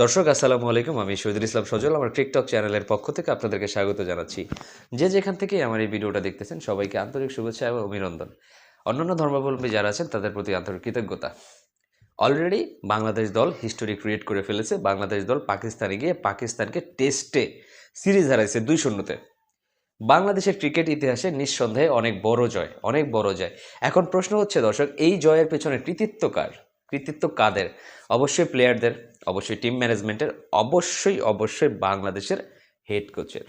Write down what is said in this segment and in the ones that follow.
দর্শক, আসসালামু আলাইকুম। আমি শহীদুল ইসলাম সজল, আমার টিকটক চ্যানেলের পক্ষ থেকে আপনাদেরকে স্বাগত জানাচ্ছি। যে যেখান থেকে আমার এই ভিডিওটা দেখতেছেন, সবাইকে আন্তরিক শুভেচ্ছা এবং অভিনন্দন। অন্যান্য ধর্মাবলম্বী যারা আছেন, তাদের প্রতি আন্তরিক কৃতজ্ঞতা। অলরেডি বাংলাদেশ দল হিস্টোরি ক্রিয়েট করে ফেলেছে। বাংলাদেশ দল পাকিস্তানে গিয়ে পাকিস্তানকে টেস্টে সিরিজ হারাইছে দুই শূন্যতে। বাংলাদেশের ক্রিকেট ইতিহাসে নিঃসন্দেহে অনেক বড় জয়, অনেক বড় জয়। এখন প্রশ্ন হচ্ছে, দর্শক, এই জয়ের পেছনে কৃতিত্ব কার? কৃতিত্ব কাদের? অবশ্যই প্লেয়ারদের অবশ্যই টিম ম্যানেজমেন্টের অবশ্যই অবশ্যই বাংলাদেশের হেড কোচের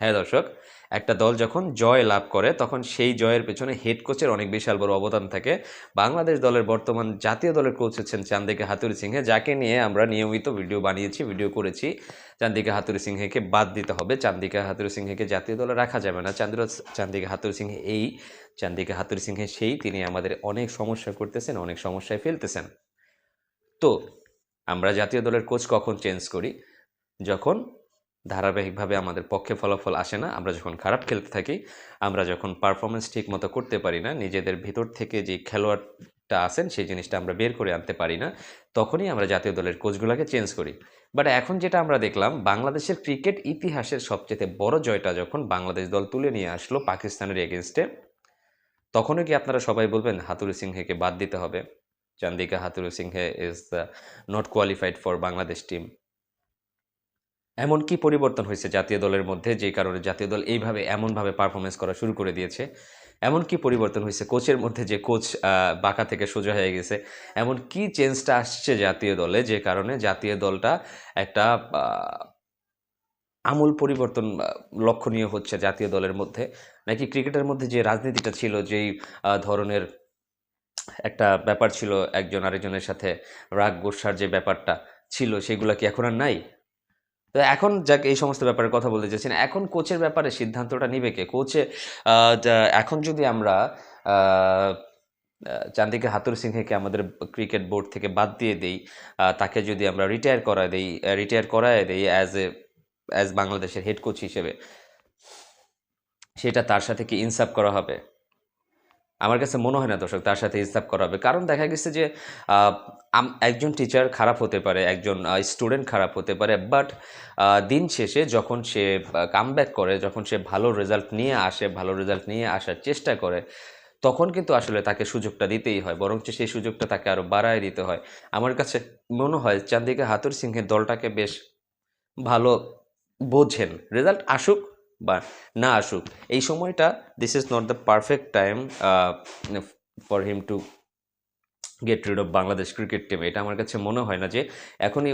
হ্যাঁ দর্শক, একটা দল যখন জয় লাভ করে, তখন সেই জয়ের পেছনে হেড কোচের অনেক বিশাল বড় অবদান থাকে। বাংলাদেশ দলের বর্তমান জাতীয় দলের কোচ হচ্ছেন চান্দিকা হাতুরি সিংহে, যাকে নিয়ে আমরা নিয়মিত ভিডিও বানিয়েছি ভিডিও করেছি। চান্দিকা হাতুরি সিংহেকে বাদ দিতে হবে। চান্দিকা হাতুরি সিংহেকে জাতীয় দলে রাখা যাবে না। চান্দ্র চান্দিকা হাতুরি সিংহে এই, চান্দিকা হাতুরি সিংহে সেই। তিনি আমাদের অনেক সমস্যা করতেছেন, অনেক সমস্যায় ফেলতেছেন। তো আমরা জাতীয় দলের কোচ কখন চেঞ্জ করি? যখন ধারাবাহিকভাবে আমাদের পক্ষে ফলাফল আসে না, আমরা যখন খারাপ খেলতে থাকি, আমরা যখন পারফরমেন্স ঠিক মতো করতে পারি না, নিজেদের ভিতর থেকে যে খেলোয়াড়টা আছেন, সেই জিনিসটা আমরা বের করে আনতে পারি না, তখনই আমরা জাতীয় দলের কোচগুলোকে চেঞ্জ করি। বাট এখন যেটা আমরা দেখলাম, বাংলাদেশের ক্রিকেট ইতিহাসের সবচেয়ে বড় জয়টা যখন বাংলাদেশ দল তুলে নিয়ে আসলো পাকিস্তানের এগেনস্টে তখনও কি আপনারা সবাই বলবেন, হাতুরি সিংহেকে বাদ দিতে হবে? Chandika Hathurusingha is not qualified for Bangladesh team এমন কি পরিবর্তন হয়েছে জাতীয় দলের মধ্যে যে কারণে জাতীয় দল এইভাবে এমনভাবে পারফরমেন্স করা শুরু করে দিয়েছে? এমন কি পরিবর্তন হয়েছে কোচের মধ্যে যে কোচ বাঁকা থেকে সোজা হয়ে গেছে? এমন কি চেঞ্জটা আসছে জাতীয় দলে যে কারণে জাতীয় দলটা একটা আমূল পরিবর্তন লক্ষণীয় হচ্ছে জাতীয় দলের মধ্যে? নাকি ক্রিকেটের মধ্যে যে রাজনীতিটা ছিল, যেই ধরনের একটা ব্যাপার ছিল একজন আরেকজনের সাথে রাগ গোসার যে ব্যাপারটা ছিল সেগুলো কি এখন আর নাই? তো এখন যাক এই সমস্ত ব্যাপারে কথা বলতে চাইছেন এখন কোচের ব্যাপারে সিদ্ধান্তটা নিবে কে? কোচে এখন যদি আমরা আহ, হাতুর সিংহেকে আমাদের ক্রিকেট বোর্ড থেকে বাদ দিয়ে দেই তাকে যদি আমরা রিটায়ার করা দেই রিটায়ার করায় দেই অ্যাজ এ অ্যাজ বাংলাদেশের হেড কোচ হিসেবে সেটা তার সাথে কি ইনসাফ করা হবে? আমার কাছে মনে হয় না দর্শক, তার সাথে হিসাব করা হবে। কারণ দেখা গেছে যে একজন টিচার খারাপ হতে পারে, একজন স্টুডেন্ট খারাপ হতে পারে বাট দিন শেষে যখন সে কামব্যাক করে, যখন সে ভালো রেজাল্ট নিয়ে আসে, ভালো রেজাল্ট নিয়ে আসার চেষ্টা করে, তখন কিন্তু আসলে তাকে সুযোগটা দিতেই হয়, বরঞ্চ সেই সুযোগটা তাকে আরও বাড়ায় দিতে হয়। আমার কাছে মনে হয় চান্দিকা হাতুর সিংহের দলটাকে বেশ ভালো বোঝেন। রেজাল্ট আসুক বা না আসুক। এই সময়টা this is not the perfect time for him to get rid of Bangladesh cricket team এটা আমার কাছে মনে হয় না যে এখনই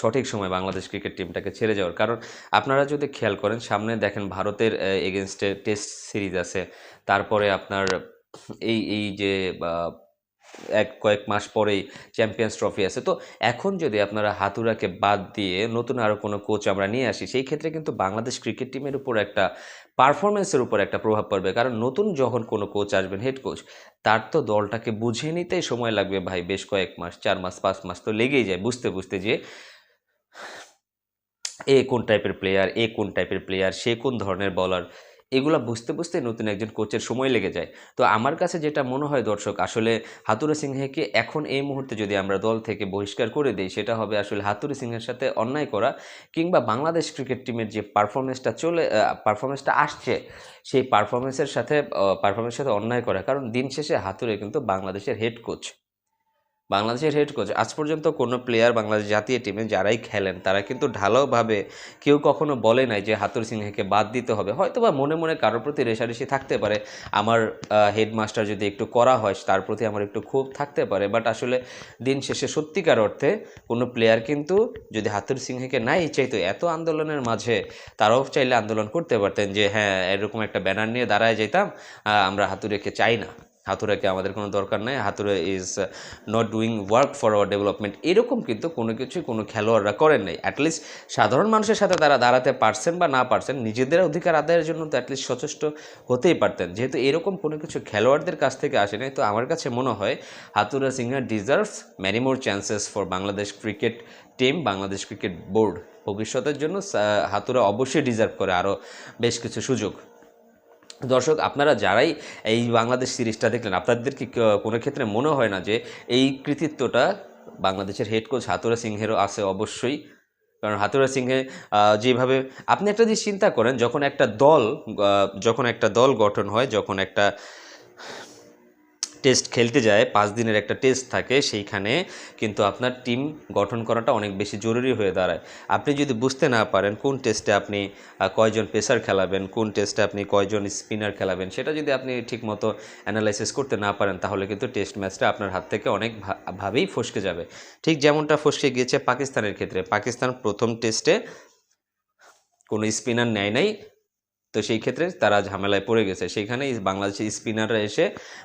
সঠিক সময় বাংলাদেশ ক্রিকেট টিমটাকে ছেড়ে যাওয়ার। কারণ আপনারা যদি খেয়াল করেন, সামনে দেখেন ভারতের এগেনস্টে টেস্ট সিরিজ আছে। তারপরে আপনার এই এই যে এক কয়েক মাস পরেই চ্যাম্পিয়ন্স ট্রফি আছে। তো এখন যদি আপনারা হাতুরাকে বাদ দিয়ে নতুন আরও কোনো কোচ আমরা নিয়ে আসি, সেই ক্ষেত্রে কিন্তু বাংলাদেশ ক্রিকেট টিমের উপর একটা পারফরমেন্সের উপর একটা প্রভাব পড়বে। কারণ নতুন যখন কোনো কোচ আসবেন হেড কোচ তার তো দলটাকে বুঝিয়ে নিতেই সময় লাগবে ভাই, বেশ কয়েক মাস, চার মাস, পাঁচ মাস তো লেগেই যায় বুঝতে বুঝতে যে এ কোন টাইপের প্লেয়ার এ কোন টাইপের প্লেয়ার সে কোন ধরনের বলার এগুলা বুঝতে বুঝতে নতুন একজন কোচের সময় লেগে যায়। তো আমার কাছে যেটা মনে হয় দর্শক, আসলে হাতুরে সিংহেকে এখন এই মুহূর্তে যদি আমরা দল থেকে বহিষ্কার করে দিই, সেটা হবে আসলে হাতুরে সিংহের সাথে অন্যায় করা কিংবা বাংলাদেশ ক্রিকেট টিমের যে পারফরমেন্সটা চলে পারফরমেন্সটা আসছে, সেই পারফরমেন্সের সাথে পারফরমেন্সের সাথে অন্যায় করা। কারণ দিন শেষে হাতুরে কিন্তু বাংলাদেশের হেড কোচ বাংলাদেশের হেড কোচ আজ পর্যন্ত কোনো প্লেয়ার বাংলাদেশ জাতীয় টিমে যারাই খেলেন, তারা কিন্তু ঢালাওভাবে কেউ কখনো বলে নাই যে হাতুর সিংহকে বাদ দিতে হবে। হয়তো বা মনে মনে কারোর প্রতি রেশারেশি থাকতে পারে। আমার হেডমাস্টার যদি একটু করা হয়, তার প্রতি আমার একটু ক্ষোভ থাকতে পারে। বাট আসলে দিন শেষে সত্যিকার অর্থে কোনো প্লেয়ার কিন্তু যদি হাতুর সিংহকে নাই চাইতো, এত আন্দোলনের মাঝে তারাও চাইলে আন্দোলন করতে পারতেন যে হ্যাঁ এরকম একটা ব্যানার নিয়ে দাঁড়ায় যেতাম আমরা হাতুরেকে চাই না। হাতুরাকে আমাদের কোনো দরকার নাই। Hathuru is not doing work for our development এরকম কিন্তু কোনো কিছুই কোনো খেলোয়াড়রা করেন নাই। অ্যাটলিস্ট সাধারণ মানুষের সাথে তারা দাঁড়াতে পারছেন বা না পারছেন, নিজেদের অধিকার আদায়ের জন্য তো অ্যাটলিস্ট সচেষ্ট হতেই পারতেন। যেহেতু এরকম কোনো কিছু খেলোয়াড়দের কাছ থেকে আসে নাই, তো আমার কাছে মনে হয় Hathurusingha deserves many more chances for Bangladesh cricket team Bangladesh cricket board ভবিষ্যতের জন্য হাতুরা অবশ্যই ডিজার্ভ করে আরও বেশ কিছু সুযোগ। দর্শক, আপনারা যারাই এই বাংলাদেশ সিরিজটা দেখলেন আপনাদের কি, কোনো ক্ষেত্রে মনে হয় না যে এই কৃতিত্বটা বাংলাদেশের হেড কোচ হাতুরা সিংহেরও আছে অবশ্যই। কারণ হাতুরা সিংহে যেভাবে আপনি একটা জিনিস চিন্তা করেন, যখন একটা দল যখন একটা দল গঠন হয়, যখন একটা টেস্ট খেলতে যায়, পাঁচ দিনের একটা টেস্ট থাকে, সেইখানে কিন্তু আপনার টিম গঠন করাটা অনেক বেশি জরুরি হয়ে দাঁড়ায়। আপনি যদি বুঝতে না পারেন কোন টেস্টে আপনি কয়জন পেসার খেলাবেন, কোন টেস্টে আপনি কয়জন স্পিনার খেলাবেন, সেটা যদি আপনি ঠিকমতো অ্যানালাইসিস করতে না পারেন, তাহলে কিন্তু টেস্ট ম্যাচটা আপনার হাত থেকে অনেক ভাবেই ফসকে যাবে। ঠিক যেমনটা ফসকে গিয়েছে পাকিস্তানের ক্ষেত্রে, পাকিস্তান প্রথম টেস্টে কোনো স্পিনার নেয় নাই তো সেই ক্ষেত্রে তারা ঝামেলায় পড়ে গেছে। সেখানে বাংলাদেশের স্পিনাররা এসে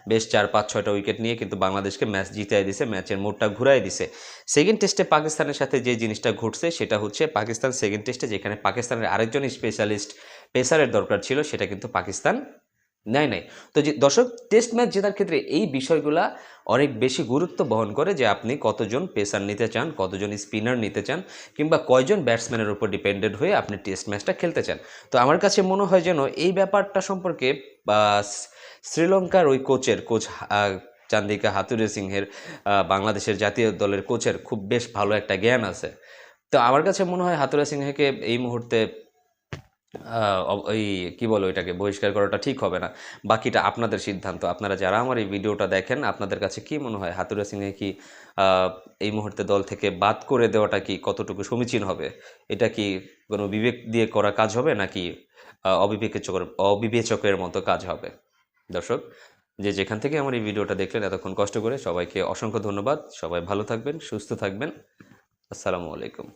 বেশ চার, পাঁচ, ছয়টা উইকেট নিয়ে কিন্তু বাংলাদেশকে ম্যাচ জিতাই দিছে, ম্যাচের মোড়টা ঘুরাই দিছে। সেকেন্ড টেস্টে পাকিস্তানের সাথে যে জিনিসটা ঘটছে, সেটা হচ্ছে পাকিস্তান সেকেন্ড টেস্টে যেখানে পাকিস্তানের আরেকজন স্পেশালিস্ট পেসারের দরকার ছিল, সেটা কিন্তু পাকিস্তান নেয় নাই। তো যে দর্শক টেস্ট ম্যাচ জেতার ক্ষেত্রে এই বিষয়গুলা অনেক বেশি গুরুত্ব বহন করে যে আপনি কতজন পেসার নিতে চান, কতজন স্পিনার নিতে চান, কিংবা কয়জন ব্যাটসম্যানের উপর ডিপেন্ডেন্ট হয়ে আপনি টেস্ট ম্যাচটা খেলতে চান। তো আমার কাছে মনে হয় যেন এই ব্যাপারটা সম্পর্কে শ্রীলঙ্কার ওই কোচের কোচ চান্দিকা হাতুরে সিংহের বাংলাদেশের জাতীয় দলের কোচের খুব বেশ ভালো একটা জ্ঞান আছে। তো আমার কাছে মনে হয় হাতুরা সিংহকে এই মুহূর্তে ওই কি বলো এটাকে বহিষ্কার করাটা ঠিক হবে না। বাকিটা আপনাদের সিদ্ধান্ত। আপনারা যারা আমার এই ভিডিওটা দেখেন, আপনাদের কাছে কি মনে হয়? হাতুরা সিংহে কি এই মুহূর্তে দল থেকে বাদ করে দেওয়াটা কি কতটুকু সমীচীন হবে? এটা কি কোনো বিবেক দিয়ে করা কাজ হবে নাকি অবিবেচকের অবিবেচকের মতো কাজ হবে? দর্শক, যে যেখান থেকে আমার এই ভিডিওটা দেখলেন, এতক্ষণ কষ্ট করে সবাইকে অসংখ্য ধন্যবাদ। সবাই ভালো থাকবেন, সুস্থ থাকবেন। আসসালামু আলাইকুম।